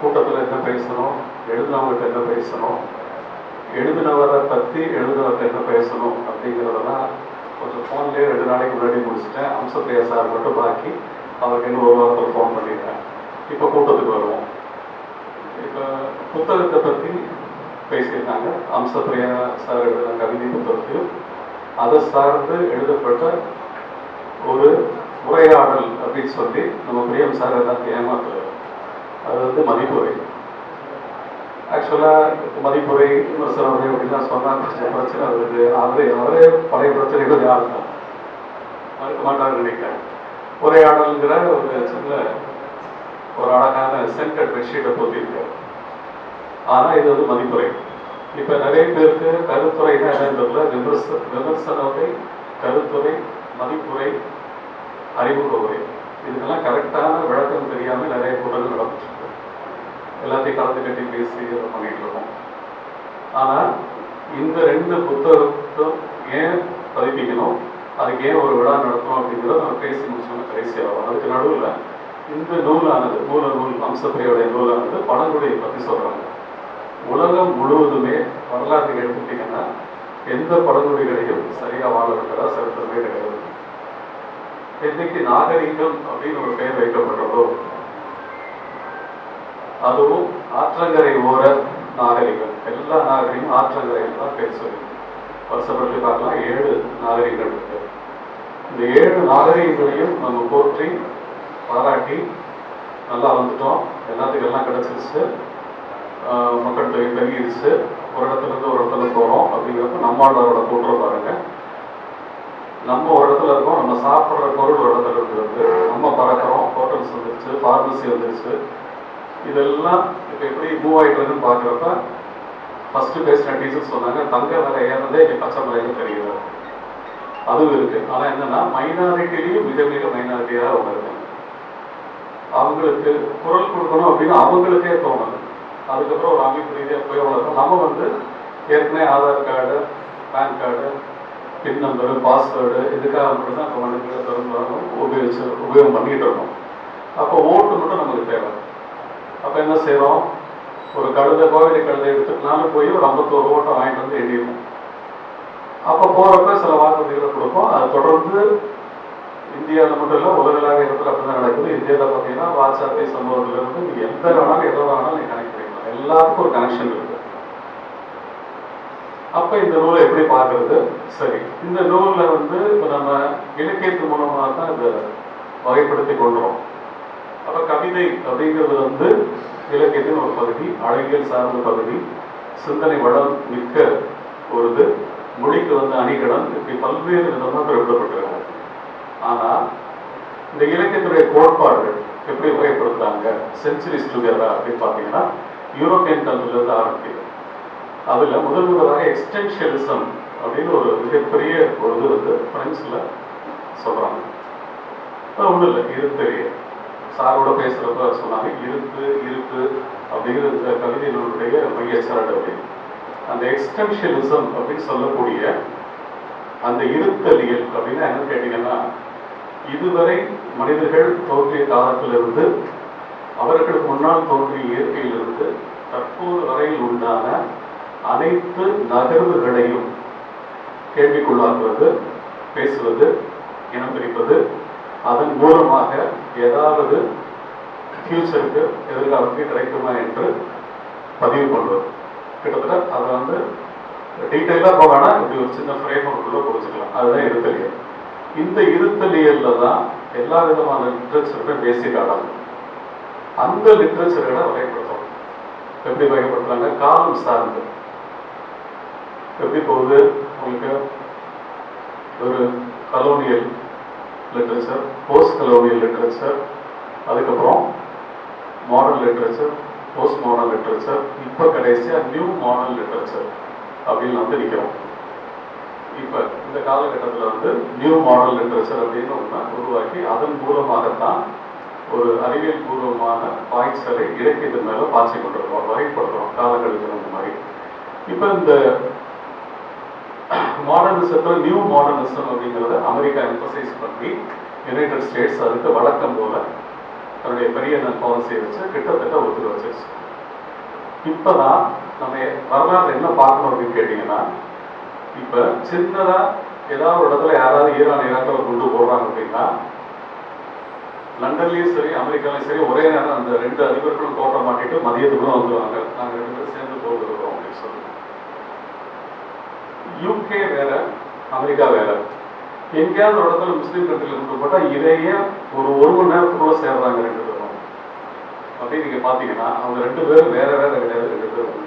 கூட்டத்தில் என்ன பேசணும்? எழுதினவங்ககிட்ட என்ன பேசணும்? எழுதினவரை பற்றி எழுதினவர்கிட்ட என்ன பேசணும்? அப்படிங்கிறதெல்லாம் கொஞ்சம் ஃபோன்லேயே ரெண்டு நாளைக்கு முன்னாடி முடிச்சுட்டேன். அம்சப்பிரியா சார் மட்டும் பாக்கி அவருக்கு இன்னும் ஒரு வாரத்தில் ஃபோன் பண்ணிட்டேன் இப்போ கூட்டத்துக்கு வருவோம். இப்போ புத்தகத்தை பற்றி பேசியிருக்காங்க. அம்சப்பிரியா சார் எழுதின கவிதை புத்தகத்தையும் அதை சார்ந்து எழுதப்பட்ட ஒரு உரையாடல் அப்படின்னு சொல்லி நம்ம பிரியம் சார் எல்லாத்தையும் ஏமாத்துறாரு. அது வந்து மதிப்புரை. ஆக்சுவலாக மதிப்புரை விமர்சனம் அப்படின்னு சொன்னால் கொஞ்சம் பிரச்சனை வருது. அவரே அவரே பழைய பிரச்சனைகள் யாரும் தான் மறுக்க மாட்டார் நினைக்கிறேன். உரையாடல்ங்கிற ஒரு சின்ன ஒரு அழகான சென்டட் பெட்ஷீட்டை போட்டிருக்கார் ஆனால் இது வந்து மதிப்புரை. இப்போ நிறைய பேருக்கு கருத்துரைனா என்னன்றதுல விமர்ச விமர்சனத்தை கருத்துரை மதிப்புரை அறிமுக உரை இதுக்கெல்லாம் கரெக்டான விளக்கம் தெரியாமல் நிறைய கூடல் நடந்துச்சு எல்லாத்தையும் கலந்து கட்டி பேசி பண்ணிட்டு இருக்கோம். ஆனால் இந்த ரெண்டு புத்தகத்தை ஏன் பதிப்பிக்கணும்? அதுக்கு ஏன் ஒரு விழா நடத்தணும் அப்படிங்கிறத நம்ம பேசி முடிச்சோம்னா கடைசியாகும் அதுக்கு நடுவில் இந்த நூலானது மூல நூல் அம்சப்பிரியோடைய நூலானது பழங்குடியை பற்றி சொல்கிறாங்க உலகம் முழுவதுமே வரலாற்று எடுத்துக்கிட்டிங்கன்னா எந்த பழங்குடிகளையும் சரியாக வாழ விட்டதா சரித்திரமே கிடையாது. என்னைக்கு நாகரிகம் அப்படின்னு ஒரு பெயர் வைக்கப்பட்டதோ அதுவும் ஆற்றங்கரை ஓர நாகரிகம். எல்லா நாகரிகம் ஆற்றங்கரையில் தான் பேர் சொல்லி வருஷப்பட்டு பார்க்கலாம் ஏழு நாகரிகங்கள் இருக்கு. இந்த ஏழு நாகரிகங்களையும் நம்ம போற்றி பாராட்டி நல்லா வந்துட்டோம் எல்லாத்துக்கும் எல்லாம் கிடைச்சிருச்சு. மக்கள் தொகை பெருகிடுச்சு ஒரு இடத்துல இருந்து ஒரு இடத்துல போகிறோம் அப்படிங்கிறப்ப நம்மளோட கூட்டுற பாருங்க. நம்ம ஒரு இடத்துல இருக்கோம் நம்ம சாப்பிட்ற பொருள் ஒரு இடத்துல இருக்கிறது. நம்ம பறக்கிறோம் ஹோட்டல்ஸ் வந்துருச்சு ஃபார்மசி வந்துருச்சு. இதெல்லாம் இப்போ எப்படி மூவ் ஆகிட்டு இருக்குன்னு பார்க்குறப்ப ஃபஸ்ட்டு பேசின டீச்சர் சொன்னாங்க தங்க விலை ஏறதே இங்கே பச்சை மலையில தெரியுது. அதுவும் இருக்கு. ஆனால் என்னன்னா மைனாரிட்டிலையும் மிக மிக மைனாரிட்டியாக அவங்க இருக்காங்க அவங்களுக்கு குரல் கொடுக்கணும் அப்படின்னு அவங்களுக்கே தோணுது அதுக்கப்புறம் ஒரு அமைப்பு ரீதியாக போய் வளர்க்கணும் நம்ம வந்து ஏற்கனவே Aadhaar card PAN card PIN number password இதுக்காக மட்டும் தான் கவனங்களை திறந்து வரணும் உபயோகிச்சு உபயோகம் பண்ணிகிட்டு இருக்கோம். அப்போ ஓட்டு மட்டும் நமக்கு தேவை. அப்போ என்ன செய்கிறோம் ஒரு கழுதை கோவிலை கழுதை எடுத்துக்கனாலும் போய் ஒரு ஐம்பத்தோரு ஓட்டை வாங்கிட்டு வந்து எழுதிடுவோம் அப்போ போகிறப்ப சில வாக்குறுதிகளை கொடுப்போம். அது தொடர்ந்து இந்தியாவில் மட்டும் இல்லை உலகளாக இடத்துல அப்படி தான் நடக்குது இந்தியாவில் பார்த்தீங்கன்னா வாட்ஸ்அப்பை சம்பவத்திலிருந்து நீங்கள் எந்த வேணாலும் எதை வேணாலும் நீங்கள் கனெக்ட் பண்ணிக்கலாம். எல்லாருக்கும் ஒரு கனெக்ஷன் இருக்குது அப்ப இந்த நூலை எப்படி பார்க்கறது? சரி. இந்த நூல்ல வந்து இப்ப நம்ம இலக்கியத்து மூலமாக தான் இதை வகைப்படுத்தி கொள்றோம். அப்ப கவிதை அப்படிங்கிறது வந்து இலக்கியத்தின் ஒரு பகுதி அழகியல் சார்ந்த பகுதி சிந்தனை வளம் மிக்க ஒரு இது மொழிக்கு வந்து அணிகடன் இப்படி பல்வேறு விதமாக குறிப்பிடப்பட்டிருக்காங்க ஆனா இந்த இலக்கியத்துடைய கோட்பாடுகள் எப்படி வகைப்படுத்துறாங்க? செஞ்சுரிஸ் டுகெதரா அப்படின்னு பார்த்தீங்கன்னா யூரோப்பியன் கல்வியில இருந்து அதில் முதல் முதலாக எக்ஸ்டென்ஷியலிசம் அப்படின்னு ஒரு மிகப்பெரிய ஒரு இது வந்து ஃப்ரெண்ட்ஸில் சொல்கிறாங்க ஒன்றும் இல்லை இருத்தறிய சாரோட பேசுறப்ப சொன்னாங்க இருப்பு இருப்பு அப்படிங்கிற இந்த கவிதை நூலுடைய மையச்சாரடு அப்படின்னு அந்த எக்ஸ்டென்ஷியலிசம் அப்படின்னு சொல்லக்கூடிய அந்த இருத்தலியல் அப்படின்னா என்னன்னு கேட்டீங்கன்னா இதுவரை மனிதர்கள் தோன்றிய காலத்திலிருந்து அவர்களுக்கு முன்னால் தோன்றிய இயற்கையிலிருந்து தற்போது வரையில் உண்டான அனைத்து நகர்வுகளையும் கேள்விக்குள்ளாக்குவது பேசுவது இனம் பிரிப்பது அதன் மூலமாக ஏதாவது ஃபியூச்சருக்கு எதிர்காலத்துக்கு கிடைக்குமா என்று பதிவு பண்ணுவது. கிட்டத்தட்ட அதை வந்து டீட்டெயிலாக போகானா இப்படி ஒரு சின்ன ஃப்ரேம் ஒர்க்குள்ளே புரிஞ்சுக்கலாம் அதுதான் இருத்தலியல். இந்த இருத்தலியல்ல தான் எல்லா விதமான லிட்ரேச்சருமே பேசிக் ஆடாது அந்த லிட்ரேச்சர்களை வகைப்படுத்தும் எப்படி வகைப்படுத்துறாங்க? காலம் சார்ந்து எப்படி போகுது? உங்களுக்கு ஒரு colonial literature post colonial literature அதுக்கப்புறம் modern literature post modern literature இப்போ கடைசியாக நியூ மாடர்ன் லிட்ரேச்சர் அப்படின்னு வந்து நிற்கிறோம் இப்போ இந்த காலகட்டத்தில் வந்து நியூ மாடல் லிட்ரேச்சர் அப்படின்னு ஒன்று உருவாக்கி அதன் மூலமாகத்தான் ஒரு அறிவியல் பூர்வமான பாய்ச்சலை இலக்கியத்தின் மேலே பாய்ச்சி கொண்டிருக்கோம் வகைப்படுத்துகிறோம் காலகட்டத்தில் அந்த மாதிரி. இப்போ இந்த மாடர்னிசத்தில் நியூ மாடர்னிசம் அப்படிங்கிறத அமெரிக்கா எம்பசைஸ் பண்ணி யுனைடெட் ஸ்டேட்ஸ் அதுக்கு வழக்கம் போல தன்னுடைய பெரிய பாலிசியை வச்சு கிட்டத்தட்ட ஒத்துக்க வச்சிருச்சு. இப்பதான் நம்ம வரலாறு என்ன பார்க்கணும் அப்படின்னு கேட்டிங்கன்னா இப்போ சின்னதாக ஏதாவது ஒரு இடத்துல யாராவது ஈரான் ஈராக்ல கொண்டு குண்டு போடுறாங்க அப்படின்னா லண்டன்லேயும் சரி அமெரிக்காலையும் சரி ஒரே நேரம் அந்த ரெண்டு அதிபர்களும் தோட்ட மாட்டிட்டு மதியத்துக்குள்ள வந்துருவாங்க. நாங்கள் ரெண்டு பேரும் சேர்ந்து தோல்வி இருக்கிறோம் அப்படின்னு சொல்லி யூகே வேற அமெரிக்கா வேற. எங்கேயாவது ஒரு இடத்துல முஸ்லீம் கண்ட்ரில இருந்து இதையே ஒரு ஒரு மணி நேரத்துக்குள்ள சேர்றாங்க ரெண்டு பேரும். அப்படி நீங்க பாத்தீங்கன்னா அவங்க ரெண்டு பேரும் வேற வேற கிடையாது ரெண்டு பேரும்.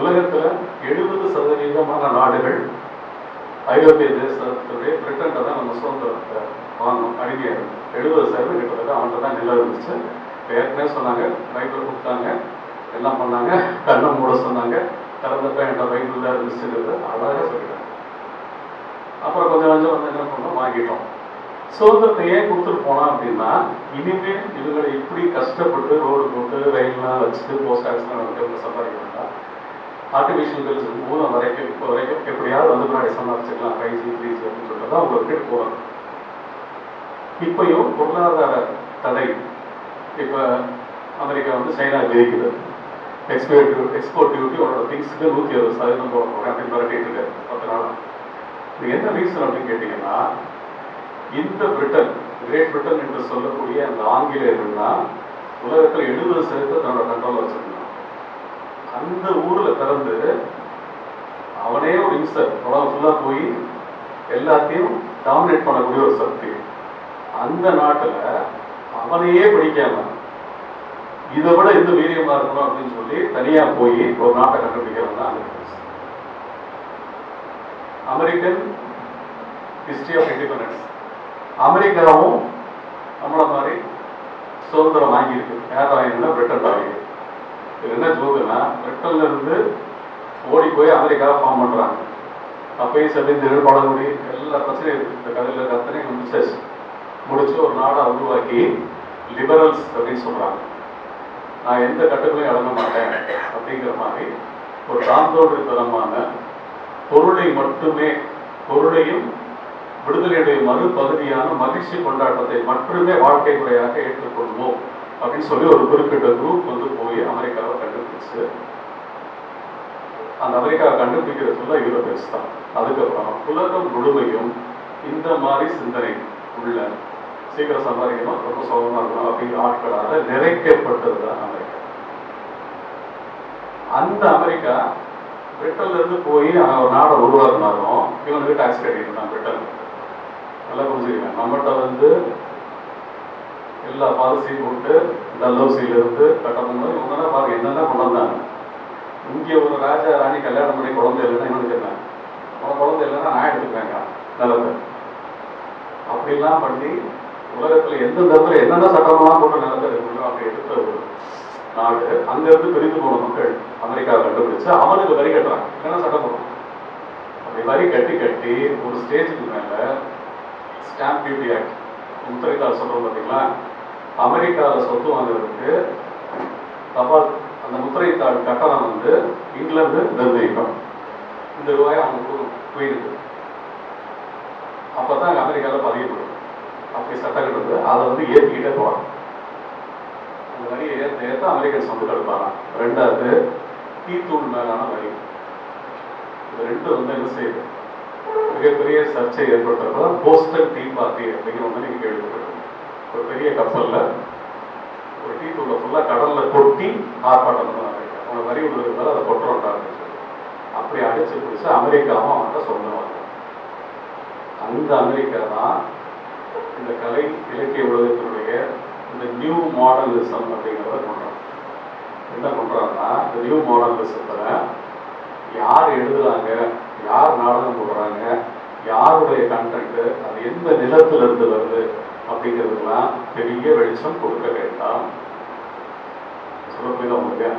உலகத்துல எழுபது சதவீதமான நாடுகள் ஐரோப்பிய தேசத்துடைய பிரிட்டன் தான் நம்ம சுதந்திரத்தை வாங்கணும் அடிமையா எழுபது சதவீதம் கிட்டத்தட்ட அவன்கிட்ட தான் நிலம் இருந்துச்சு. ஏற்கனவே சொன்னாங்க பைபிள் கொடுத்தாங்க எல்லாம் பண்ணாங்க கண்ணை மூட சொன்னாங்க. திறந்தப்ப என்கிட்ட பைபிள் தான் இருந்துச்சுங்கிறது அழகாக சொல்லிட்டாங்க. அப்புறம் கொஞ்சம் கொஞ்சம் வந்து என்ன பண்ணோம்? வாங்கிட்டோம். சுதந்திரத்தை ஏன் கொடுத்துட்டு போனா அப்படின்னா இனிமேல் இவங்களை இப்படி கஷ்டப்பட்டு ரோடு போட்டு ரயில்லாம் வச்சுட்டு போஸ்ட் ஆஃபீஸ்லாம் வந்து இவங்க சம்பாதிக்கிறாங்க ஆர்டிஃபிஷியல் இன்டெலிஜென்ஸ் மூலம் வரைக்கும் இப்போ வரைக்கும் எப்படியாவது வந்து முன்னாடி சம்பாதிச்சிக்கலாம் ஃபைவ் ஜி த்ரீ ஜி அப்படின்னு சொல்லிட்டு தான் அவங்க விட்டு போகிறாங்க இப்பயும் பொருளாதார தடை. இப்போ அமெரிக்கா வந்து சைனா விதிக்குது. எக்ஸ்போர்ட் எக்ஸ்போர்ட் டியூட்டி அவரோட திங்ஸுக்கு நூற்றி அறுபது சதவீதம் போட அப்படின்னு மிரட்டிட்டு இருக்காரு பத்து நாள் இது என்ன ரீசன் அப்படின்னு கேட்டிங்கன்னா இந்த பிரிட்டன் கிரேட் பிரிட்டன் என்று சொல்லக்கூடிய அந்த ஆங்கிலேயர்கள் தான் உலகத்தில் எழுபது சதவீதம் தன்னோட கண்ட்ரோலில் வச்சிருந்தான் அந்த ஊரில் பிறந்து அவனே ஒரு இன்சர் உலகம் ஃபுல்லாக போய் எல்லாத்தையும் டாமினேட் பண்ணக்கூடிய ஒரு சக்தி. அந்த நாட்டில் அவனையே படிக்காம இதை விட எந்த வீரியமா இருக்கணும் அப்படின்னு சொல்லி தனியா போய் ஒரு நாட்டை கண்டுபிடிக்கிறது தான் அமெரிக்கன் ஹிஸ்டரி ஆஃப் இண்டிபெண்டன்ஸ் அமெரிக்காவும் நம்மள மாதிரி சுதந்திரம் வாங்கியிருக்கு. யார் வாங்கினா பிரிட்டன் வாங்கியிருக்கு. இது என்ன ஜோக்குன்னா பிரிட்டன்ல இருந்து ஓடி போய் அமெரிக்காவை ஃபார்ம் பண்றாங்க. அப்பயும் செல்லிந்திரன் பழங்குடி எல்லா பிரச்சனையும் இருக்கு. இந்த கதையில இருக்க முடிச்சாச்சு. முடிச்சு ஒரு நாடை உருவாக்கி லிபரல்ஸ் அப்படின்னு சொல்றாங்க. நான் எந்த கட்டுக்களையும் அடங்க மாட்டேன் அப்படிங்கிற மாதிரி ஒரு தாந்தோடு தரமான பொருளை மட்டுமே பொருளையும் விடுதலையுடைய மறுபகுதியான மகிழ்ச்சி கொண்டாட்டத்தை மட்டுமே வாழ்க்கை முறையாக ஏற்றுக்கொள்வோம் அப்படின்னு சொல்லி ஒரு குறிப்பிட்ட குரூப் வந்து போய் அமெரிக்காவை கண்டுபிடிச்சு அந்த அமெரிக்காவை கண்டுபிடிக்கிற சொல்ல யூரோப்பியன்ஸ் தான் அதுக்கப்புறம் உலகம் முழுமையும் இந்த மாதிரி சிந்தனை உள்ள சீக்கிரம் சம்பாதிக்கணும் ரொம்ப சோகமா இருக்கணும் அப்படிங்கிற ஆட்களால் நிறைக்கப்பட்டது தான் அமெரிக்கா. அந்த அமெரிக்கா பிரிட்டன்ல இருந்து போய் ஒரு நாடை உருவாக்குனாலும் இவனுக்கு டாக்ஸ் கட்டிட்டு தான் பிரிட்டன் நல்லா புரிஞ்சுக்கங்க. நம்மகிட்ட வந்து எல்லா பாலிசியும் போட்டு இந்த எல்ஓசியில இருந்து கட்டணும் இவங்க பாருங்க என்னென்ன கொண்டு வந்தாங்க. இங்கே ஒரு ராஜா ராணி கல்யாணம் பண்ணி குழந்தை இல்லைன்னா இவனுக்கு என்ன அவன் குழந்தை இல்லைன்னா நான் எடுத்துக்குவேங்க நல்லது அப்படிலாம் பண்ணி உலகத்துல எந்த இடத்துல என்னென்ன சட்டமெல்லாம் போட்டு நிலத்தை இருக்குங்களோ அப்படி எடுத்த ஒரு நாடு அங்க இருந்து பிரிந்து போன மக்கள் அமெரிக்காவை கண்டுபிடிச்சு அவனுக்கு வரி கட்டுறாங்க. என்னென்ன சட்டம் போடணும் அப்படி வரி கட்டி கட்டி ஒரு ஸ்டேஜுக்கு மேல ஸ்டாம்ப் டியூட்டி ஆக்ட் முத்திரைத்தாள் சொல்றோம் பார்த்தீங்களா? அமெரிக்காவில் சொத்து வாங்குறதுக்கு தபால் அந்த முத்திரைத்தாள் கட்டணம் வந்து இங்கிலாந்து நிர்ணயிக்கும் இந்த ரூபாய் அவங்க போயிருக்கு அப்பதான் தான் அமெரிக்காவில் பதியப்படும். அப்படி சட்டங்கள் இருந்து அதை வந்து ஏற்றிக்கிட்டே போகிறாங்க அந்த வரியை ஏற்ற ஏற்ற அமெரிக்கன்ஸ் வந்து கடுப்பாங்க ரெண்டாவது தீத்தூள் மேலான வரி. இது ரெண்டு வந்து என்ன செய்யுது? மிகப்பெரிய சர்ச்சை ஏற்படுத்துறப்ப போஸ்டல் டீ பார்ட்டி அப்படிங்கிற ஒன்று நீங்கள் கேள்விப்பட்டிருக்கீங்க ஒரு பெரிய கப்பலில் ஒரு டீ தூளை ஃபுல்லா கடல்ல கொட்டி ஆர்ப்பாட்டம் பண்ணாங்க அவங்க வரி விடுறதுனால அதை கொட்டுறோம்டா அப்படி அடிச்சு பிடிச்சு அமெரிக்காவும் அவன்கிட்ட சொல்லுவாங்க அந்த அமெரிக்கா தான் இந்த கலை இலக்கிய உலகத்தினுடைய இந்த நியூ மாடலிசம் அப்படிங்கிறத கொண்டாங்க என்ன பண்ணுறாங்கன்னா இந்த நியூ மாடலிசத்தில் யார் எழுதுறாங்க யார் நாடகம் போடுறாங்க யாருடைய கண்டென்ட்டு அது எந்த நிலத்துல இருந்து வருது அப்படிங்கிறதுலாம் பெரிய வெளிச்சம் கொடுக்க வேண்டாம். சொல்ல உங்களுக்கு?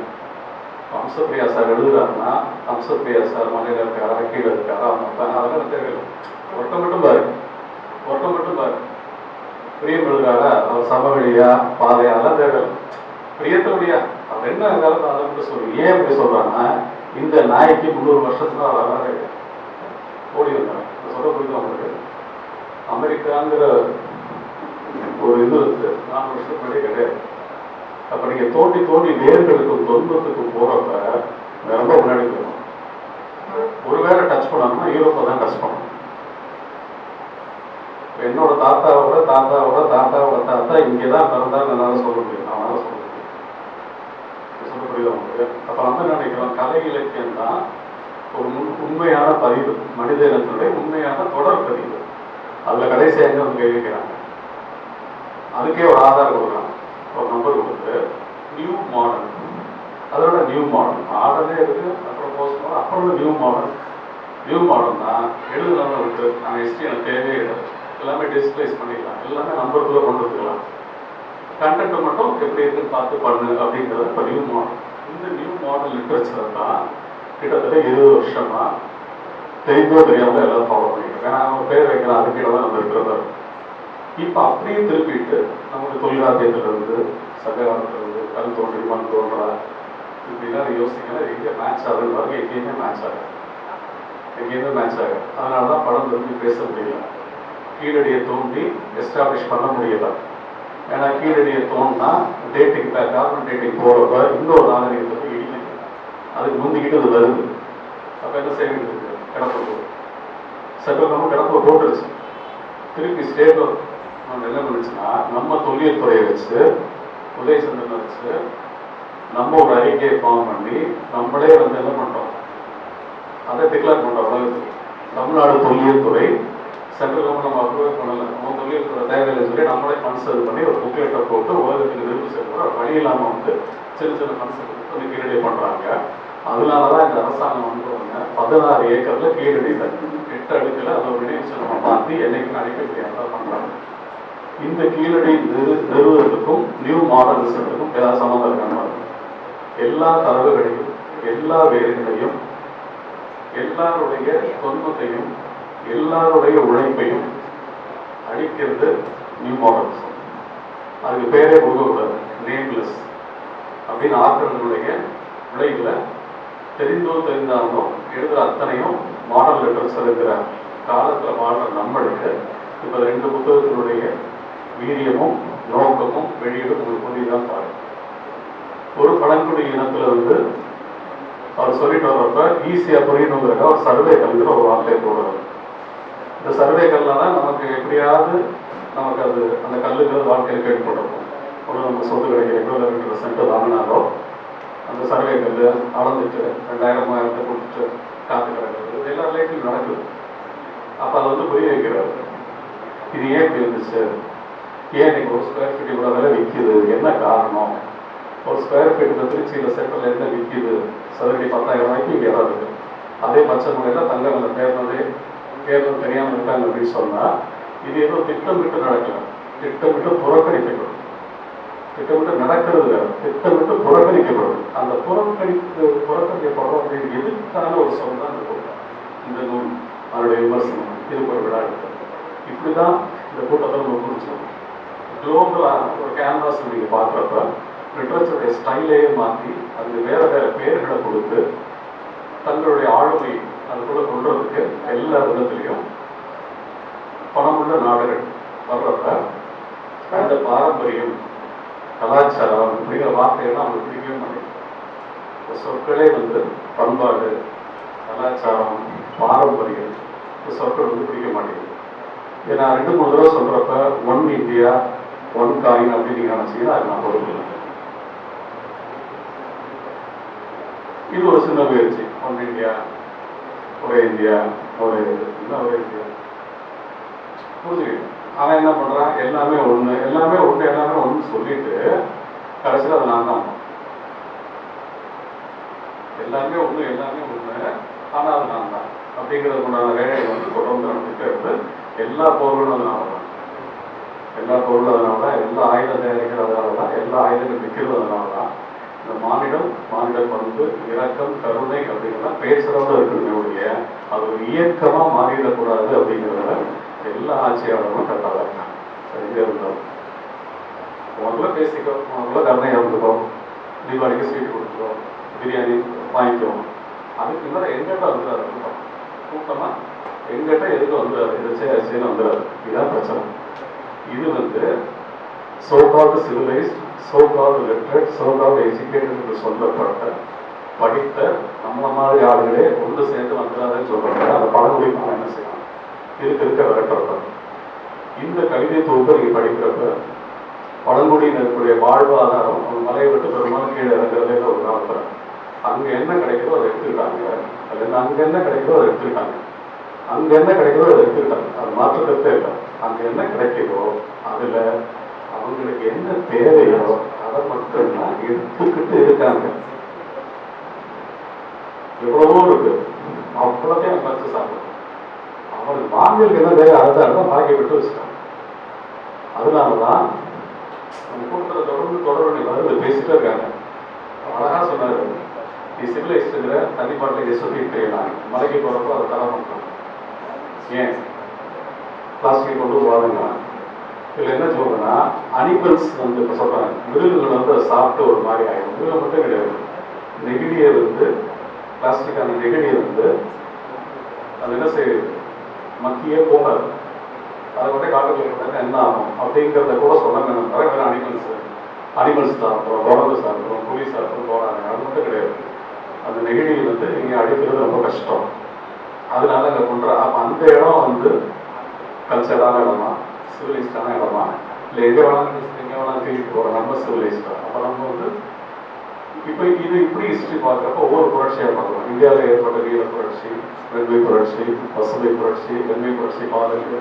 வம்சப்பிரியா சார் எழுதுறாருன்னா வம்சப்பிரியா சார் மலையில இருக்காரா கீழே இருக்காரா அவங்க அதெல்லாம் தேவையில்லை. ஒருத்தம் மட்டும் பாரு. ஒருத்தம் மட்டும் பாரு. பிரியப்படுறாரா அவர் சமவெளியா பாதையா? அதெல்லாம் தேவையில்லை. பிரியத்தோடையா? அவர் என்ன இருந்தாலும் அதை மட்டும் சொல்லுங்க ஏன் அப்படி சொல்றாங்கன்னா இந்த நாய்க்கு முந்நூறு வருஷத்துல வரலாறு ஓடி வந்தாங்க சொல்ல புரியுது அவங்களுக்கு அமெரிக்காங்கிற ஒரு இது இருக்கு. நாலு வருஷத்துக்கு முன்னாடி கிடையாது. அப்ப நீங்க தோண்டி தோண்டி வேர்களுக்கும் தொன்பத்துக்கு போறப்ப ரொம்ப முன்னாடி போயிடும் ஒருவேளை டச் பண்ணணும்னா யூரோப்பை தான் டச் பண்ணணும். என்னோட தாத்தாவோட தாத்தாவோட தாத்தாவோட தாத்தா இங்கே தான் பிறந்தான்னு என்னால் சொல்ல முடியும். அவனால சொல்ல முடியும். சொல்ல உங்களுக்கு? அப்ப வந்து நினைக்கிறோம்? கலை இலக்கியம் தான் ஒரு உண்மையான பதிவு மனித இனத்துடைய உண்மையான தொடர் பதிவு. அதுல கடைசி எங்க வந்து கை அதுக்கே ஒரு ஆதாரம் கொடுக்குறாங்க. ஒரு நம்பர் கொடுத்து நியூ மாடல் அதோட நியூ மாடல் மாடலே இருக்கு அப்புறம் போஸ்ட் மாடல் அப்புறம் நியூ மாடல் நியூ மாடல் தான் எழுதுலாம் இருக்கு. நான் ஹிஸ்ட்ரி எனக்கு தேவையே கிடையாது எல்லாமே டிஸ்பிளேஸ் பண்ணிக்கலாம் எல்லாமே நம்பருக்குள்ளே கொண்டு வந்துக்கலாம் கண்டென்ட் மட்டும் எப்படி இருக்குன்னு பார்த்து பண்ணு அப்படிங்கிறது இப்போ நியூ மாடல் இந்த நியூ மாடல் லிட்ரேச்சரை தான் கிட்டத்தட்ட இருபது வருஷமாக தெரிந்தோ தெரியாமல் எல்லாம் ஃபாலோ பண்ணிட்டு ஏன்னா அவங்க பேர் வைக்கலாம் அதுக்கு தான் நம்ம இருக்கிறதா இப்போ அப்படியே திருப்பிட்டு நமக்கு தொழிலாத்தியத்துல இருந்து கல் தோன்றி மண் தோன்றா இப்படிலாம் யோசிக்கலாம் எங்கே மேட்ச் ஆகுது? பாருங்க எங்கேயுமே மேட்ச் ஆகும் எங்கேயுமே மேட்ச் ஆகும் அதனால தான் படம் திரும்பி பேச முடியல. கீழடியை தோண்டி எஸ்டாப்ளிஷ் பண்ண முடியல. ஏன்னா கீழடியை தோணுனா டேட்டிங் கார்பன் டேட்டிங் போகிறப்ப இன்னொரு நாகரிகத்துக்கு இடிக்குது அதுக்கு முந்திக்கிட்டு அது வருது. அப்போ என்ன செய்ய வேண்டியது கிடப்பு சென்ட்ரல் கவர்மெண்ட் கிடப்பு போட்டுருச்சு. திருப்பி ஸ்டேட் கவர்மெண்ட் என்ன பண்ணுச்சுன்னா நம்ம தொழில் துறையை வச்சு உதயசந்திரனை வச்சு நம்ம ஒரு அறிக்கையை ஃபார்ம் பண்ணி நம்மளே வந்து என்ன பண்ணுறோம் அதை டிக்ளேர் பண்ணுறோம் உலகத்துக்கு. தமிழ்நாடு தொல்லியல் துறை சென்ட்ரல் கவர்மெண்ட் நம்ம அப்ரூவ் பண்ணல. அவங்க தொல்லியல் துறை தேவையில்லை சொல்லி நம்மளே ஃபண்ட்ஸ் இது பண்ணி ஒரு புக்லெட்டை போட்டு உலகத்துக்கு நிரூபிச்சு கூட வழி இல்லாமல் வந்து சின்ன சின்ன ஃபண்ட்ஸ் கொடுத்து வந்து கீழடி பண்ணுறாங்க அதனால தான் இந்த அரசாங்கம் வந்து பதினாறு ஏக்கரில் கீழடி எட்டு அடுக்கில் அதை ஒரு நினைவு சின்னமா மாற்றி என்னைக்கும் அடிக்க முடியாத இந்த கீழடி நிறு நிறுவனத்துக்கும் நியூ மாடலிசத்துக்கும் ஏதாவது சம்மந்தம் இருக்கான்னு எல்லா தரவுகளையும் எல்லா வேலைகளையும் எல்லாருடைய தொன்மத்தையும் எல்லாருடைய உழைப்பையும் அழிக்கிறது நியூ மாடல்ஸ் அதுக்கு பேரே கொடுக்கக்கூடாது நேம்லெஸ் அப்படின்னு ஆக்கிறதுடைய விளைவுல தெரிந்தோ தெரிந்தாலும் எழுதுகிற அத்தனையும் மாடல் லெட்டர்ஸ் இருக்கிற காலத்தில் வாழ்ற நம்மளுக்கு இப்போ ரெண்டு புத்தகத்தினுடைய வீரியமும் நோக்கமும் வெளியீடு உங்களுக்கு புரியுதான் பாருங்க ஒரு பழங்குடி இனத்துல வந்து அவர் சொல்லிட்டு வர்றப்ப ஈஸியா புரியணுங்கிறக்க ஒரு சர்வே கல்விற ஒரு வார்த்தையை போடுறாரு. இந்த சர்வே தான் நமக்கு எப்படியாவது நமக்கு அது அந்த கல்லுகள் வாழ்க்கையில் கேட்கப்பட்டிருக்கும் ஒரு நம்ம சொத்து கிடைக்கிறீங்களோ இல்லை ரெண்டு சென்ட் வாங்கினாலோ அந்த சர்வே கல் அளந்துட்டு ரெண்டாயிரம் மூவாயிரத்தை கொடுத்துட்டு காத்து கிடக்கிறது. இது எல்லா லைஃப்லையும் நடக்குது. அப்போ அதை வந்து புரிய வைக்கிறாரு. இது ஏன் இப்படி இருந்துச்சு? ஏன் இன்னைக்கு ஒரு ஸ்கொயர் ஃபீட் இவ்வளோ விலை விற்கிது என்ன காரணம்? ஒரு ஸ்கொயர் ஃபீட் இந்த திருச்சியில் சென்டரில் என்ன விற்கிது சதுரடி பத்தாயிரம் ரூபாய்க்கு இங்கே ஏதாவது அதே பச்சை முறையில் தங்க விலை தேர்ந்ததே தேர்தல் தெரியாமல் இருக்காங்க அப்படின்னு சொன்னால் இது ஏதோ திட்டமிட்டு நடக்கணும் திட்டமிட்டு புறக்கணிக்கப்படும். திட்டமிட்டு நடக்கிறது வேற. திட்டமிட்டு புறக்கணிக்கப்படும். அந்த புறக்கணிப்பு புறக்கணிக்கப்படும் அப்படின்னு எதுக்கான ஒரு சொல் தான் இந்த கூட்டம் இந்த நூல் அதனுடைய விமர்சனம் இது ஒரு விழா எடுத்தது இப்படிதான் இந்த கூட்டத்தை நம்ம புரிஞ்சுக்கணும் குளோபலாக ஒரு கேன்வாஸ் நீங்கள் பார்க்குறப்ப லிட்ரேச்சருடைய ஸ்டைலையே மாற்றி அதுக்கு வேற வேற பேர்களை கொடுத்து தங்களுடைய ஆளுமை அதுக்குள்ள கொள்றதுக்கு எல்லா விதத்திலையும் பணமுள்ள நாடுகள் வர்றப்ப அந்த பாரம்பரியம் கலாச்சாரம் அப்படிங்கிற வார்த்தைகள்லாம் அவங்களுக்கு பிடிக்கவே மாட்டேங்குது. இந்த சொற்களே வந்து பண்பாடு கலாச்சாரம் பாரம்பரியம் இந்த சொற்கள் வந்து பிடிக்க மாட்டேங்குது. இதை நான் ரெண்டு மூணு தடவை சொல்றப்ப ஒன் இந்தியா ஒன் காயின் அப்படின்னு நீங்க நினைச்சீங்கன்னா அது நான் பொறுப்பு இது ஒரு சின்ன முயற்சி. ஒன் இந்தியா ஒரே இந்தியா ஒரே இதுதான் ஒரே இந்தியா. புரிஞ்சுக்கிட்டேன். ஆனால் என்ன பண்றான்? எல்லாமே ஒண்ணு. எல்லாமே ஒண்ணு எல்லாமே ஒன்று சொல்லிட்டு கடைசியில் அது நான் தான் எல்லாமே ஒண்ணு எல்லாமே ஒண்ணு. ஆனா அது நான் தான். அப்படிங்கிறது உண்டான வேலையை வந்து தொடர்ந்து நடந்துக்கிறது எல்லா பொருளும் அதனால தான். எல்லா பொருளும் அதனால தான் எல்லா ஆயுதம் தயாரிக்கிறதுனால தான் எல்லா ஆயுதங்களும் விற்கிறது அதனால தான். இந்த மானிடம் மானிட பண்பு இரக்கம் கருணை அப்படிங்கிறத பேசுறவங்க இருக்கணுமே ஒழிய அது ஒரு இயக்கமா மாறிடக்கூடாது அப்படிங்கிறத எல்லா ஆட்சியாளர்களும் கரெக்டாக தான் இருக்காங்க. எங்க இருந்தாலும் முதல்ல பேசிக்கோ முதல்ல கருணை இருந்துக்கோ தீபாவளிக்கு ஸ்வீட் கொடுத்துருவோம் பிரியாணி வாங்கிக்கோ. அதுக்கு மேலே எங்கிட்ட வந்துடாரு கூட்டம். கூட்டமா எங்கிட்ட எதுக்கு வந்துடாரு இதை செய்ய செய்ய இதுதான் பிரச்சனை. இது வந்து so civilised so called literate so educated என்று சொல்லப்பட்ட படித்த நம்மள மாதிரி ஆளுகளே ஒன்று சேர்ந்து வந்துடாதுன்னு சொல்றாங்க. அந்த பழங்குடி நம்ம என்ன செய்யணும் இருக்க இருக்க விரட்டுறப்ப. இந்த கவிதை தொகுப்பை நீங்கள் படிக்கிறப்ப பழங்குடியினருக்குடைய வாழ்வாதாரம் அவங்க மலையை விட்டு பெருமாள் கீழே இறங்குறதே ஒரு காலத்தில் அங்கே என்ன கிடைக்குதோ அதை எடுத்துக்கிட்டாங்க. அதுல அங்கே என்ன கிடைக்குதோ அதை எடுத்துக்கிட்டாங்க. அங்கே என்ன கிடைக்குதோ அதை எடுத்துக்கிட்டாங்க. அது மாற்றத்தே இல்லை. அங்கே என்ன கிடைக்குதோ அதில் அவங்களுக்கு என்ன தேவையோ அதை மட்டும்தான் எடுத்துக்கிட்டு இருக்காங்க. எவ்வளவோ இருக்கு. அவ்வளோத்தையும் அவங்க சாப்பிடும். அவங்களுக்கு வாங்கலுக்கு என்ன தேவை? அதை தான் பாக்கி விட்டு வச்சுட்டான். அதனாலதான் நம்ம கூட்டத்தில் தொடர்ந்து தொடர்பு வருது பேசிட்டு இருக்காங்க. அழகா சொன்னாரு. நீ சிவிலைஸ்டுங்கிற தனிப்பாட்டில் இதை சொல்லிட்டு தெரியலாம் மலைக்கு போறப்போ அதை தர மாட்டோம் ஏன்? பிளாஸ்டிக் கொண்டு போவாதுங்க இதுல என்ன சொல்றேன்னா அனிமல்ஸ் வந்து இப்ப சொல்றாங்க. மிருகங்கள் வந்து அதை சாப்பிட்டு ஒரு மாதிரி ஆயிடும். மிருகம் மட்டும் கிடையாது. நெகிழியை வந்து பிளாஸ்டிக்கான நெகிழியை வந்து அது என்ன செய்யுது? மக்கியே போகாது. அதை மட்டும் காட்டுக்குள்ள என்ன ஆகும்? அப்படிங்கிறத கூட சொன்னாங்க தவிர அனிமல்ஸ் அனிமல்ஸ் சாப்பிட்றோம் குழந்தை சாப்பிட்றோம் புலி சாப்பிட்றோம் போறாங்க அது மட்டும் கிடையாது. அந்த நெகிழியை வந்து இங்கே அடிக்கிறது ரொம்ப கஷ்டம். அதனால அங்கே பண்ற அப்போ அந்த இடம் வந்து கல்ச்சரான இடமா சிவிலைஸ்டான இடமா இல்லை எங்கே வேணாலும் எங்கே வேணாலும் தூக்கிட்டு போகிற நம்ம சிவிலைஸ்டா அப்போ நம்ம வந்து இப்போ இது இப்படி ஹிஸ்ட்ரி பார்க்குறப்ப ஒவ்வொரு புரட்சியாக பார்க்கலாம் இந்தியாவில் ஏற்பட்ட நீல புரட்சி வெண்மை புரட்சி பசுமை புரட்சி வெண்மை புரட்சி பாலுக்கு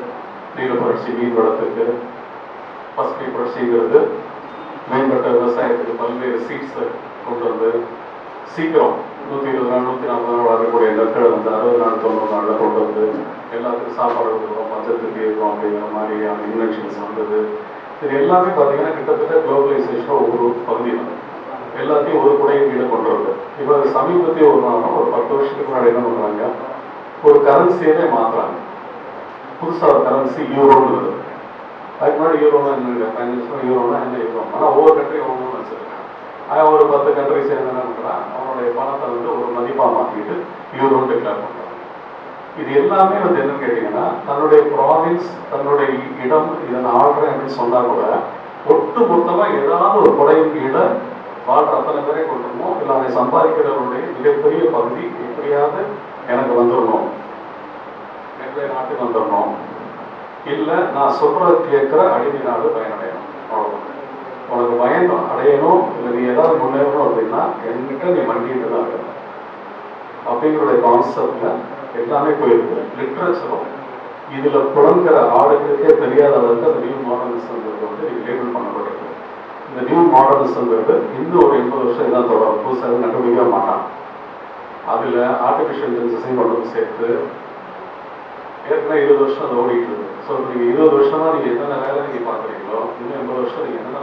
நீல புரட்சி மீன் வளத்துக்கு பசுமை புரட்சிங்கிறது மேம்பட்ட விவசாயத்துக்கு பல்வேறு சீட்ஸை கொண்டு வந்து சீக்கிரம் நூற்றி இருபது நாள் நூற்றி நாற்பது நாள் வரக்கூடிய நெற்களை வந்து அறுபது நாள் தொண்ணூறு நாளில் கொண்டு வந்து எல்லாத்துக்கும் சாப்பாடு கொடுக்குறோம் பஞ்சத்துக்கு இருக்கும் அப்படிங்கிற மாதிரியான இன்வென்ஷன்ஸ் வந்தது. இது எல்லாமே பார்த்தீங்கன்னா கிட்டத்தட்ட குளோபலைசேஷனாக ஒவ்வொரு பகுதி தான். எல்லாத்தையும் ஒரு குடையின் கீழே கொண்டு வருது. இப்போ சமீபத்திய ஒரு நாளும் ஒரு பத்து வருஷத்துக்கு முன்னாடி என்ன பண்ணுறாங்க ஒரு கரன்சியவே மாத்துறாங்க. புதுசாக ஒரு கரன்சி யூரோன்னு வருது அதுக்கு முன்னாடி யூரோனா என்ன பதினஞ்சு வருஷம் யூரோனா என்ன யூரோ ஆனால் ஒவ்வொரு கண்ட்ரி ஒன்று வச்சிருக்காங்க அவன் ஒரு பத்து கண்ட்ரி சேர்ந்து என்ன பண்ணுறான் அவனுடைய பணத்தை வந்து ஒரு மதிப்பாக மாத்திட்டு யூரோன்னு டிக்ளேர் பண்ணுறான் இது எல்லாமே வந்து என்னன்னு கேட்டீங்கன்னா தன்னுடைய ப்ராவின்ஸ் தன்னுடைய இடம் இதை நான் ஆடுறேன் அப்படின்னு சொன்னால் கூட ஒட்டு மொத்தமாக ஏதாவது ஒரு குறையின் கீழே வாழ்ற அத்தனை பேரை கொண்டுருமோ இல்லை அதை சம்பாதிக்கிறவருடைய மிகப்பெரிய பகுதி எப்படியாவது எனக்கு வந்துடணும் என்னுடைய நாட்டுக்கு வந்துடணும் இல்லை நான் சொல்றத கேட்கிற அடிமை நாடு பயனடையணும். அவ்வளோதான் உனக்கு பயன் அடையணும் இல்லை நீ ஏதாவது முன்னேறணும் அப்படின்னா என்கிட்ட நீ மண்டிட்டு தான் இருக்கணும். அப்படிங்கிற கான்செப்ட்ல எல்லாமே போயிருக்கு. லிட்ரேச்சரும் இதுல புலங்குற ஆளுகளுக்கே தெரியாத அளவுக்கு அந்த நியூ மாடர்னிசம்ங்கிறது வந்து லேபிள் பண்ணப்பட்டிருக்கு. இந்த நியூ மாடர்னிசம்ங்கிறது இன்னும் ஒரு எண்பது வருஷம் இதான் தொடரும். புதுசாக கண்டுபிடிக்க மாட்டான் அதுல ஆர்டிஃபிஷியல் இன்டெலிஜென்ஸையும் கொண்டு சேர்த்து ஏற்கனவே இருபது வருஷம் அது ஓடிட்டு இருக்கு. ஸோ நீங்க இருபது வருஷமா நீங்க என்னென்ன வேலை நீங்க பாக்குறீங்களோ இன்னும் எண்பது வருஷம் நீங்க என்னென்ன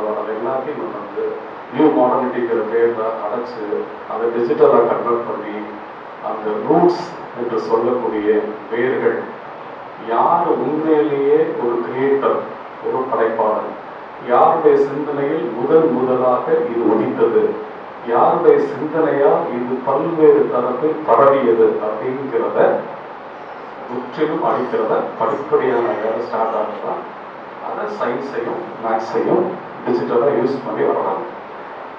பண்ணுறோம் அது எல்லாத்தையும் நம்ம வந்து நியூ மாடர்னிட்டிங்கிற பேரில் அடைச்சி அதை டிஜிட்டலாக கன்வெர்ட் பண்ணி அந்த ரூட்ஸ் என்று சொல்லக்கூடிய வேர்கள் யார் உண்மையிலேயே ஒரு கிரியேட்டர் ஒரு படைப்பாளர்? யாருடைய சிந்தனையில் முதல் முதலாக இது உதித்தது யாருடைய சிந்தனையால் இது பல்வேறு தரப்பில் பரவியது அப்படிங்கிறத முற்றிலும் அடிக்கிறத படிப்படியான ஸ்டார்ட் ஆகுதான் அதை சயின்ஸையும் மேக்ஸையும் டிஜிட்டலாக யூஸ் பண்ணி வர்றாங்க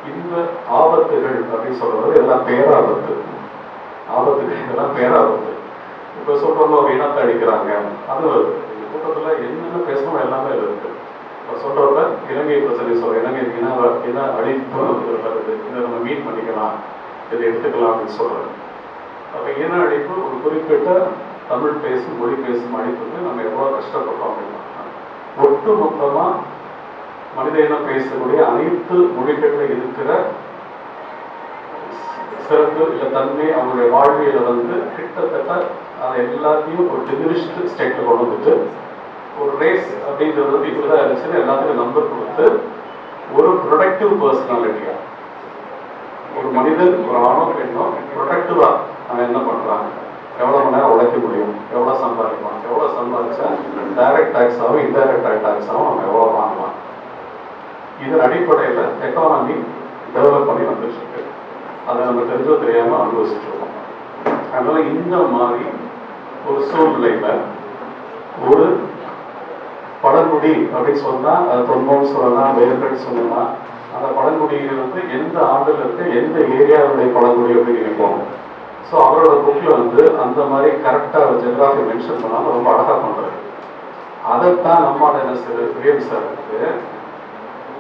இந்த ஆபத்துகள் அப்படின்னு சொல்றது எல்லாம் பேராபத்து. ஆபத்துகள் இதெல்லாம் பேராபத்து. இப்போ சொல்றோம் ஒரு இனத்தை அடிக்கிறாங்க அது வருது. இந்த கூட்டத்தில் என்னென்ன பேசணும் எல்லாமே இருக்குது இருக்கு. இப்போ சொல்றப்ப இலங்கை பிரச்சனை சொல்ற இலங்கை இன இன அழிப்பு வருது. இதை நம்ம மீட் பண்ணிக்கலாம். இதை எடுத்துக்கலாம் அப்படின்னு சொல்றாரு அப்போ இன அழிப்பு ஒரு குறிப்பிட்ட தமிழ் பேசும் மொழி பேசும் அழிப்புக்கு நம்ம எவ்வளோ கஷ்டப்பட்டோம் அப்படின்னா ஒட்டு மொத்தமாக மனித இனம் பேசக்கூடிய அனைத்து மொழிகளில் இருக்கிற சிறப்பு இல்லை தன்மை அவங்களுடைய வாழ்வியல வந்து கிட்டத்தட்ட அதை எல்லாத்தையும் ஒரு டிமினிஷ்டு ஸ்டேட்ல கொண்டு வந்துட்டு ஒரு ரேஸ் அப்படின்றது வந்து இப்படிதான் இருந்துச்சுன்னு எல்லாத்துக்கும் நம்பர் கொடுத்து ஒரு ப்ரொடக்டிவ் பர்சனாலிட்டியா ஒரு மனிதன் ஒரு ஆணோ பெண்ணோ ப்ரொடக்டிவா அவன் என்ன பண்றான் எவ்வளவு மணி நேரம் உழைக்க முடியும் எவ்வளவு சம்பாதிப்பான் எவ்வளவு சம்பாதிச்சா டைரக்ட் டாக்ஸ் ஆகும் இன்டைரக்ட் டாக்ஸ் ஆகும் அவன் எவ்வளவு வாங்கலாம் இதன் அடிப்படையில் எக்கானமி டெவலப் பண்ணி வந்துட்டு இருக்கு அதை நம்ம தெரிஞ்சோ தெரியாமல் அனுபவிச்சுருக்கோம் அதனால் இந்த மாதிரி ஒரு சூழ்நிலையில் ஒரு பழங்குடி அப்படின்னு சொன்னால் அது தொன்மம்னு சொல்லலாம் வேர்கள் சொல்லலாம். அந்த பழங்குடியில் வந்து எந்த ஆண்டில் இருக்கு எந்த ஏரியாவுடைய பழங்குடி அப்படின்னு நினைப்போம் ஸோ அவரோட புக்கில் வந்து அந்த மாதிரி கரெக்டாக ஜென்ராஃபி மென்ஷன் பண்ணாமல் ரொம்ப அழகாக பண்ணுறாரு அதைத்தான் நம்மால் என்ன சில பிரியம் சார்.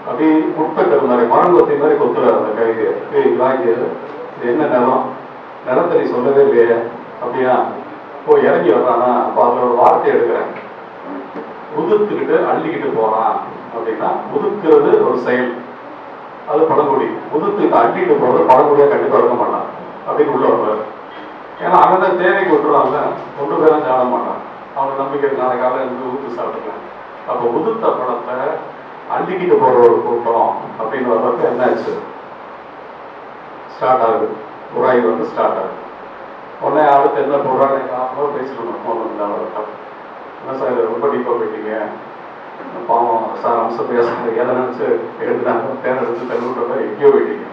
அப்படி முட்பெட்டல் மாதிரி மாணவத்தை மாதிரி கொத்துறாரு அந்த கைது ஏய் என்ன நிலம்? நிலத்தை நீ சொல்லவே இல்லையே. அப்படியா? ஓ இறங்கி வர்றானா? அப்போ அதனோட வார்த்தை எடுக்கிறேன். உதுத்துக்கிட்டு அள்ளிக்கிட்டு போறான். அப்படின்னா உதுக்குறது ஒரு செயல். அது பழங்குடி. உதுத்துக்கிட்டு அள்ளிட்டு போறது படங்குடியா கண்டிப்பா இருக்க மாட்டான். அப்படின்னு உள்ள வருவார். ஏன்னா அவன் தான் தேவைக்கு விட்டுறான்ல. கொண்டு பேரும் தான் சாட மாட்டான் அவனுக்கு நம்பிக்கை நாளை காலம் இருந்து ஊத்து சாப்பிட்டுக்கலாம் அப்போ உதுத்த படத்தை அள்ளிக்கிட்டு போற ஒரு கூட்டம் அப்படின்னு வர்றப்ப என்னாச்சு ஸ்டார்ட் ஆகுது. உராய்வு வந்து ஸ்டார்ட் ஆகுது. உடனே அடுத்து என்ன போடுறாங்க? காரணம் பேசிட்டு ஃபோன் என்ன சார் ரொம்ப டீப்பாக போயிட்டீங்க. பாவம் சார் அம்சம் பேசுறது எதை நினச்சி எடுத்தாங்க தேர் எடுத்து தள்ளி எங்கேயோ போயிட்டீங்க.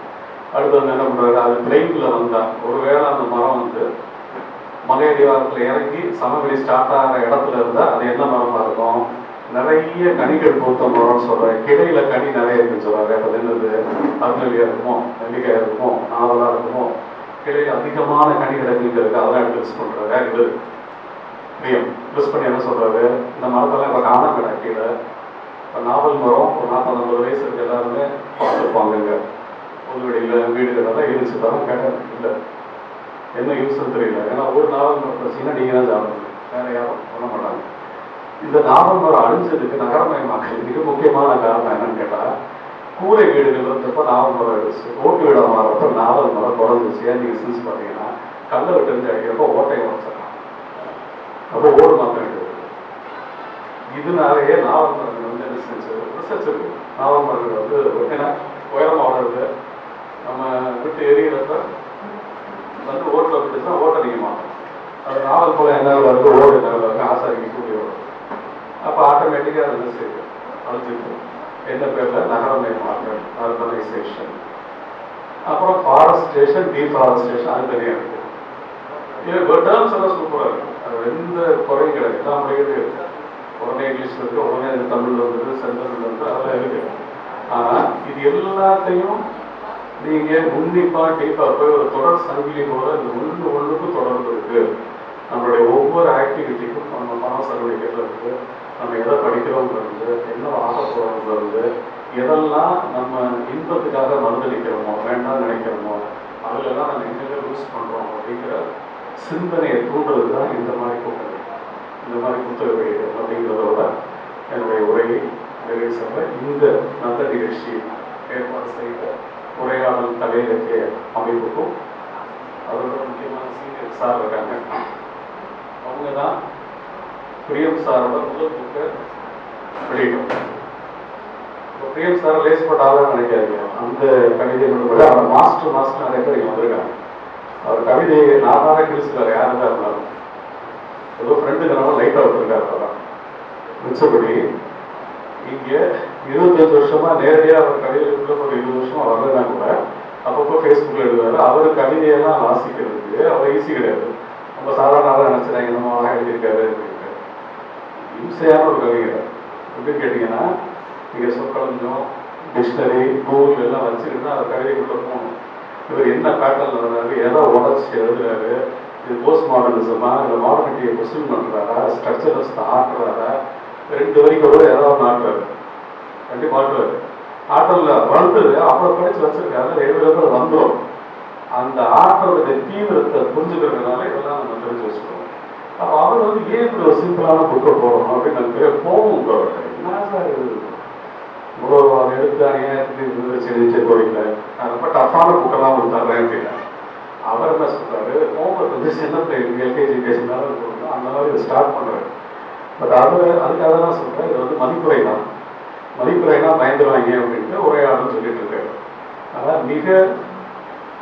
அடுத்து வந்து என்ன பண்ணுறாரு அது பிளெயினில் வந்தா ஒருவேளை அந்த மரம் வந்து மலையடிவாரத்தில் இறங்கி சமவெளி ஸ்டார்ட் ஆகிற இடத்துல இருந்தால் அது என்ன மரமாக இருக்கும்? நிறைய கனிகள் பூத்த மரம்னு சொல்கிறேன் கிளையில கனி நிறைய இருக்குன்னு சொல்கிறாரு அப்போ அது என்னது? அருநெல்லியாக இருக்குமோ? நெல்லிக்காய் இருக்குமோ? நாவலாக இருக்குமோ? கிளையில் அதிகமான கனிகள் எங்களுக்கு இருக்கு. அதெல்லாம் எடுத்து யூஸ் பண்ணுறாரு இது பிரியம். யூஸ் பண்ணி என்ன சொல்றாரு? இந்த மரத்தெல்லாம் இப்போ காண கிடக்கீழ இப்போ நாவல் மரம் ஒரு நாற்பது ஐம்பது வயசு இருக்கு எல்லாருமே பார்த்துருப்பாங்க இங்கே புதுவெளியில் வீடுகளெல்லாம் இருந்துச்சு. தரம் கேட்ட இல்லை. என்ன யூஸ்னு தெரியல. ஏன்னா ஒரு நாவல் மரம் பிரச்சனை நீங்கள் தான் சாப்பிடணும். வேற யாரும் பண்ண மாட்டாங்க. இந்த நாவல் மரம் அழிஞ்சதுக்கு நகரமயமாக்கல் மிக முக்கியமான காரணம் என்னன்னு கேட்டால் கூரை வீடுகள் இருந்தப்ப நாவல் மரம் இருந்துச்சு ஓட்டு வீடாக மாறப்போ நாவல் மரம் குறைஞ்சிச்சு ஏன் நீங்கள் செஞ்சு பார்த்தீங்கன்னா கல்லை விட்டு இருந்து அடிக்கிறப்போ ஓட்டையை உடச்சிடலாம் அப்போ ஓடு மாற்ற இதனாலேயே நாவல் மரங்கள் வந்து என்ன செஞ்சு ரிசர்ச் நாவல் மரங்கள் வந்து ஏன்னா உயரமாக வளருது. நம்ம விட்டு எரியிறப்ப வந்து ஓட்டில் விட்டுச்சுன்னா ஓட்டை நீங்கள் மாற்றணும். அது நாவல் போல என்ன வருது ஓடு என்ன வருது ஆசாரிக்கு கூடிய வரும் அப்போ ஆட்டோமேட்டிக்காக அது என்ன செய்யுது என்ன பேரில்? நகரமயமாக்கல் அர்பனைசேஷன் அப்புறம் ஃபாரஸ்டேஷன் டீஃபாரஸ்டேஷன் அது தனியாக இருக்குது இது டேர்ம்ஸ் எல்லாம் சூப்பராக இருக்கும் அது எந்த குறையும் கிடையாது. எல்லா மொழிகளும் உடனே இங்கிலீஷ் இருக்கு உடனே இது தமிழ்ல வந்து செந்தமிழ்ல வந்து அதெல்லாம் இருக்கு. ஆனா இது எல்லாத்தையும் நீங்க உன்னிப்பா டீப்பா போய் ஒரு தொடர் சங்கிலி போல இந்த ஒன்று ஒன்றுக்கும் தொடர்பு இருக்கு. நம்மளுடைய ஒவ்வொரு ஆக்டிவிட்டிக்கும் நம்ம பணம் செலவழிக்கிறது இருக்கு. நம்ம எதை படிக்கிறோங்கிறது என்ன ஆக போகிறோங்கிறது எதெல்லாம் நம்ம இன்பத்துக்காக மறுதளிக்கிறோமோ வேண்டாம் நினைக்கிறோமோ அதுலலாம் நம்ம எங்கெங்க யூஸ் பண்றோம் அப்படிங்கிற சிந்தனையை தூண்டுறது தான் இந்த மாதிரி கூட்டங்கள் இந்த மாதிரி புத்தக வெளியீடு அப்படிங்கிறதோட என்னுடைய உரையை நிறைவு செய்ய இந்த நல்ல நிகழ்ச்சி ஏற்பாடு செய்த உரையாடல் தலையிலக்கிய அமைப்புக்கும் அதோட முக்கியமான சீனியர் சார் இருக்காங்க. அவங்க தான் பிரியம் சாரோட முதல் புக்கை வெளியிட்டோம் இப்போ பிரியம் சார் லேஸ் ஆகலாம் நினைக்காதீங்க. அந்த கவிதை மட்டும் அவர் மாஸ்டர் மாஸ்டர் நிறைய பேர் இங்கே வந்திருக்காங்க. அவர் கவிதையை நான் தானே கிழிச்சுக்காரு யாரும் தான் இருந்தாலும் ஏதோ ஃப்ரெண்டுங்கிறனால லைட்டாக விட்டுருக்காரு அவரை. மிச்சபடி இங்கே இருபத்தஞ்சு வருஷமா நேரடியாக அவர் கவிதைக்குள்ள ஒரு இருபது வருஷமா வரலன்னா கூட அப்பப்போ ஃபேஸ்புக்கில் எழுதுவாரு. அவர் கவிதையெல்லாம் வாசிக்கிறதுக்கு அவர் ஈஸி கிடையாது. நம்ம சாதாரண ஆளாக நினச்சிட்டாங்க என்னமோ எழுதியிருக்காரு. இம்சையான ஒரு கவிஞர் எப்படின்னு கேட்டிங்கன்னா நீங்கள் சொற்களஞ்சம் டிக்ஷனரி கூகுள் எல்லாம் வச்சுக்கிட்டு அந்த கவிதைக்குள்ளே போகணும். இவர் என்ன பேட்டர்ன் வர்றாரு எதை உடச்சி எழுதுறாரு இது போஸ்ட் மாடர்னிசமா இல்லை மாடர்னிட்டியை கொஸ்டின் பண்ணுறாரா ஸ்ட்ரக்சரஸ் ஆட்டுறாரா ரெண்டு வரைக்கும் கூட ஏதாவது ஒன்று ஆட்டுறாரு கண்டிப்பாக ஆட்டுவார் ஆட்டல்ல வளர்த்து அவ்வளோ படித்து வச்சிருக்காரு எழுதுறது வந்துடும் அந்த ஆட்டோட தீவிரத்தை புரிஞ்சுக்கிறதுனால இதெல்லாம் நம்ம தெரிஞ்சு வச்சுக்கணும். அவர் வந்து ஏன் இப்படி ஒரு சிம்பிளான புக்கை போடணும் அப்படின்னு எனக்கு பெரிய கோபம் உண்டு என்ன சார் இது இவ்வளோ அதை எடுத்து அநியாயத்துக்கு இது செஞ்சு போறீங்க நான் ரொம்ப டஃப்பான புக்கெல்லாம் உங்களுக்கு அப்படின்னா அவர் என்ன சொல்றாரு? ஹோம்ஒர்க் வந்து சின்ன பிள்ளைங்களுக்கு எல்கேஜி பேசினாலும் இருக்கணும் அந்த மாதிரி இதை ஸ்டார்ட் பண்ணுறாரு பட் அது அதுக்காக தான் சொல்றேன் இது வந்து மதிப்புரை தான். மதிப்புரைனா பயந்துருவாங்க அப்படின்ட்டு உரையாடல் சொல்லிட்டு இருக்காரு. அதான் மிக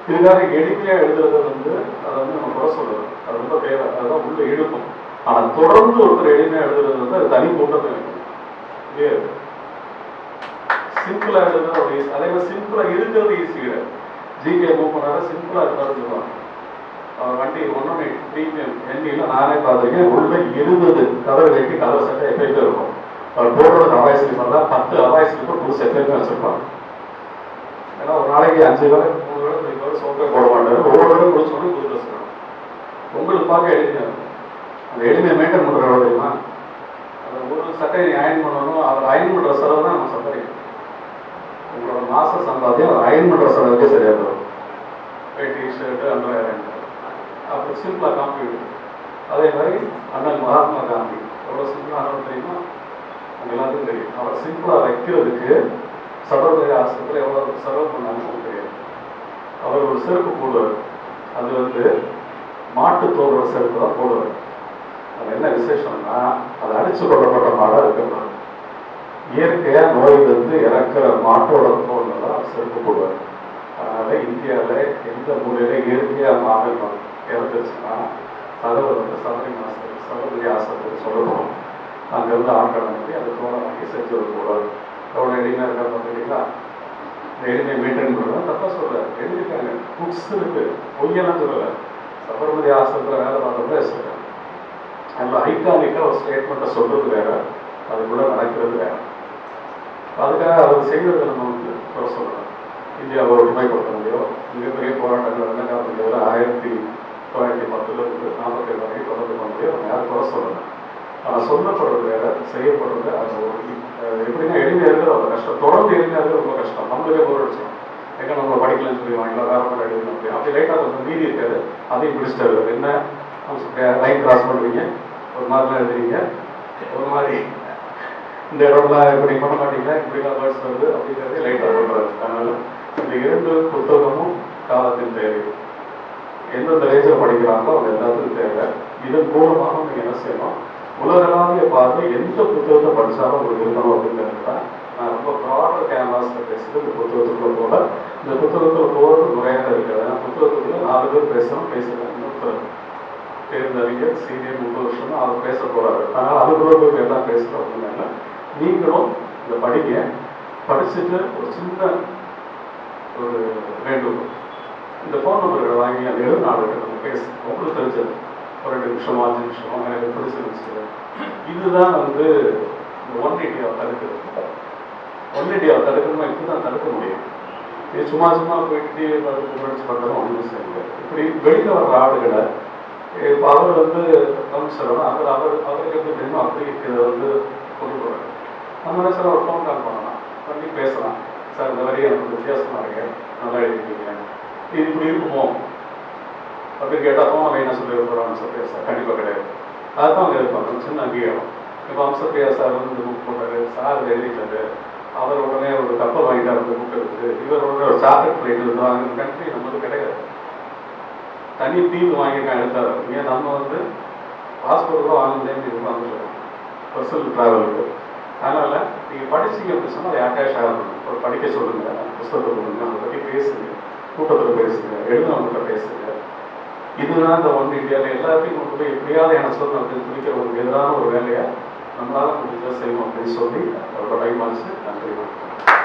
இதுக்காக எளிமையாக எழுதுறது வந்து அதை வந்து நம்ம குறை சொல்றது அது ரொம்ப தேவை அதுதான் உள்ள இழுக்கும். ஆனால் தொடர்ந்து ஒருத்தர் எளிமையாக எழுதுறது வந்து அது தனி கூட்டத்தை வைக்கும் சிம்பிளா எழுதுறது ஒரு அதே மாதிரி சிம்பிளா இருக்கிறது ஈஸி கிடையாது. ஜிகே மூவ் பண்ணாத சிம்பிளா இருக்காருன்னு சொல்லுவாங்க. அவர் வண்டி ஒன்னொன்னு ப்ரீமியம் எண்ணியில் நானே பார்த்துருக்கேன். உள்ள இருபது கதவு வைக்க கதவு சட்டை எப்பயுமே இருக்கும். அவர் போடுறது அவாய் ஸ்லீப்பர் தான். பத்து அவாய் ஸ்லீப்பர் புதுசு எப்பயுமே வச்சிருப்பாங்க. ஏன்னா ஒரு நாளைக்கு அஞ்சு வேலை மூணு வேலை ரெண்டு வேலை சோப்பே போட மாட்டாரு. ஒவ்வொரு வேலை முடிச்சோடனே புது ட்ரெஸ் வேணும் உங்களுக்கு பார்க்க எளிமையாக இருக்கும். அந்த எளிமையை மெயின்டைன் பண்ணுற வேலையுமா அந்த ஒரு சட்டையை அயன் பண்ணணும் அவர் அயன் பண்ணுற செலவு தான் நம்ம சம்பாதிக்கணும் உங்களோட மாச சம்பாத்தியம் அவர் அயன் பண்ணுற செலவுக்கே சரியாக போகும் வேட்டி ஷர்ட்டு அண்டர்வேர் அப்புறம் சிம்பிளாக காப்பி அதே மாதிரி அண்ணன் மகாத்மா காந்தி. எவ்வளோ சிம்பிளாக தெரியுமா? உங்க எல்லாத்துக்கும் தெரியும். அவர் சிம்பிளாக வைக்கிறதுக்கு சபர்மதி ஆசிரியத்தில் எவ்வளோ செலவு பண்ணாங்கன்னு தெரியாது அவர் ஒரு செருப்பு போடுவார். அது வந்து மாட்டு தோலோட செருப்பு தான் போடுவார். அது என்ன விசேஷம்னா அது அடிச்சு கொள்ளப்பட்ட மாடாக இருக்கக்கூடாது இயற்கையாக நோயிலிருந்து இறக்குற மாட்டோட தோல்ல தான் செருப்பு போடுவார். அதனால இந்தியாவில் எந்த மூலையில இயற்கையாக மாடு இறந்துருச்சுன்னா சதவை வந்து சபரி மாசத்துக்கு சபரி ஆசத்துக்கு சொல்லணும். அங்கேருந்து ஆட்கள் அனுப்பி அது தோலை வாங்கி செஞ்சு வருவார் அவ்வளோ எளிமையாக இருக்கா பார்த்துக்கிட்டீங்களா இந்த எளிமையை மெயின்டைன் பண்ணுறது தப்பாக சொல்கிறார் எழுதியிருக்காங்க. புக்ஸ் இருக்கு. பொய்யெல்லாம் சொல்லலை. சபர்மதி ஆசிரத்தில் வேலை பார்த்தவங்க சொல்கிறாங்க அதில் ஐக்கானிக்காக ஒரு ஸ்டேட்மெண்ட்டை சொல்கிறது வேற. அதுக்குள்ளே நடக்கிறது வேற. அதுக்காக அவர் செய்வதை நம்ம வந்து குறை சொல்லலாம் இந்தியாவை முடியும் மிகப்பெரிய போராட்டங்கள் என்ன வேறு ஆயிரத்தி தொள்ளாயிரத்தி பத்துல இருந்து நாற்பத்தி ஏழு வரைக்கும் தொடர்ந்து பண்ண முடியும் யாரும் குறை சொல்லலை. ஆனால் சொல்லப்படுறது வேற செய்யப்படுறது அது ஒரு எப்படின்னா எளிமையாக ரொம்ப கஷ்டம். தொடர்ந்து எளிமையாக ரொம்ப கஷ்டம். நம்மளே போர் அடிச்சோம் எங்க நம்ம படிக்கலன்னு சொல்லி வாங்கலாம் வேற மாதிரி எழுதணும் அப்படி. அப்படி லைட்டாக கொஞ்சம் மீதி இருக்காது. அதையும் பிடிச்சிட்டு என்ன? லைன் கிராஸ் பண்ணுவீங்க. ஒரு மாதிரிலாம் எழுதுறீங்க. ஒரு மாதிரி இந்த இடம்லாம் இப்படி பண்ண மாட்டீங்களா? இப்படிலாம் வேர்ட்ஸ் வருது அப்படிங்கிறதே லைட்டாக பண்ணுறாரு அதனால இந்த இரண்டு புத்தகமும் காலத்தின் தேவை. எந்தெந்த ரேஞ்சில் படிக்கிறாங்களோ அவங்க எல்லாத்துக்கும் தேவை. இதன் மூலமாக நீங்கள் என்ன செய்யணும்? உலகளாவிய பார்வை எந்த புத்தகத்தை படித்தாலும் உங்களுக்கு இருக்கணும் அப்படிங்கிறது நான் ரொம்ப ப்ராடர் கேன்வாஸில் பேசுறது இந்த புத்தகத்துக்குள்ள போல. இந்த புத்தகத்தில் போகிறது முறையாக இருக்கிறது ஏன்னா புத்தகத்துக்குள்ள நாலு பேர் பேசணும் பேசுகிறேன் இன்னொருத்தர் தேர்ந்தறிஞர் சீனியர் முப்பது வருஷமா அவர் பேச போறாரு. அதனால அதுக்குள்ள போய் எல்லாம் பேசுறோம் அப்படின்னா நீங்களும் இந்த படிங்க. படிச்சுட்டு ஒரு சின்ன ஒரு வேண்டுகோள். இந்த ஃபோன் நம்பர்களை வாங்கி அதை எழுது நாலு கிட்ட நம்ம பேசு உங்களுக்கு தெரிஞ்சது. ஒரு ரெண்டு நிமிஷம் அஞ்சு நிமிஷம் எனக்கு பிடிச்சிருந்துச்சு இதுதான் வந்து இந்த ஒன் இண்டியாவை தடுக்குது ஒன் இண்டியாவை தடுக்கணுமா இப்படி தான் தடுக்க முடியும். இது சும்மா சும்மா போயிட்டு டிவி படிச்சு பண்ணுறதும் ஒன்றும் சரியில்லை இப்படி வெளியில் வர்ற ஆளுகளை இப்போ அவர் வந்து கமிஷனர் அவர் அவர் அவருக்கு எப்படி தெரியுமோ அப்படி இதை வந்து கொண்டு போகிறார் நம்ம என்ன சார் ஒரு ஃபோன் கால் பண்ணலாம். பண்ணி பேசலாம். சார் இந்த மாதிரி எனக்கு வித்தியாசமாக இருக்கு. நல்லா எழுதிருக்கீங்க இது இப்படி இருக்குமோ? அப்படின்னு கேட்டால் அவங்க என்ன சொல்லி போகிறான் அம்சப்பிரியா சார் கண்டிப்பாக கிடையாது. அதுதான் அவங்க இருப்பாங்க. சின்ன அங்கீகாரம். இப்போ அம்சப்பிரியா சார் வந்து இந்த புக் போட்டாரு சார் எழுதிட்டாரு அவர் உடனே ஒரு கப்பல் வாங்கிட்டார் அந்த புக் இருக்குது இவர் உடனே ஒரு சாக்லேட் ஃப்ளைட் இருந்தாங்க கண்ட்ரி நம்மளுக்கு கிடையாது. தனி தீவு வாங்கியிருக்கான் எடுத்தார். ஏன் நம்ம வந்து பாஸ்போர்ட் கூட வாங்கினதே இருப்பாங்க பர்சனல் ட்ராவலுக்கு அதனால் நீங்கள் படிச்சீங்க அப்படின்னு சொன்னால் அதை யார்கிட்டயா ஒரு படிக்க சொல்லுங்க புஸ்தகத்தை கொடுங்க அதை பற்றி பேசுங்க கூட்டத்தில் பேசுங்க எழுதினவங்கள்ட்ட பேசுங்க. இதுதான் இந்த ஒன் இந்தியாவில் எல்லாத்தையும் கொண்டு போய் எப்படியாவது எனக்கு சொல்லணும் அப்படின்னு துணிக்கிறவங்களுக்கு எதிரான ஒரு வேலையை நம்மளால முடிஞ்சா செய்வோம் அப்படின்னு சொல்லி அவரோட டைம் ஆச்சு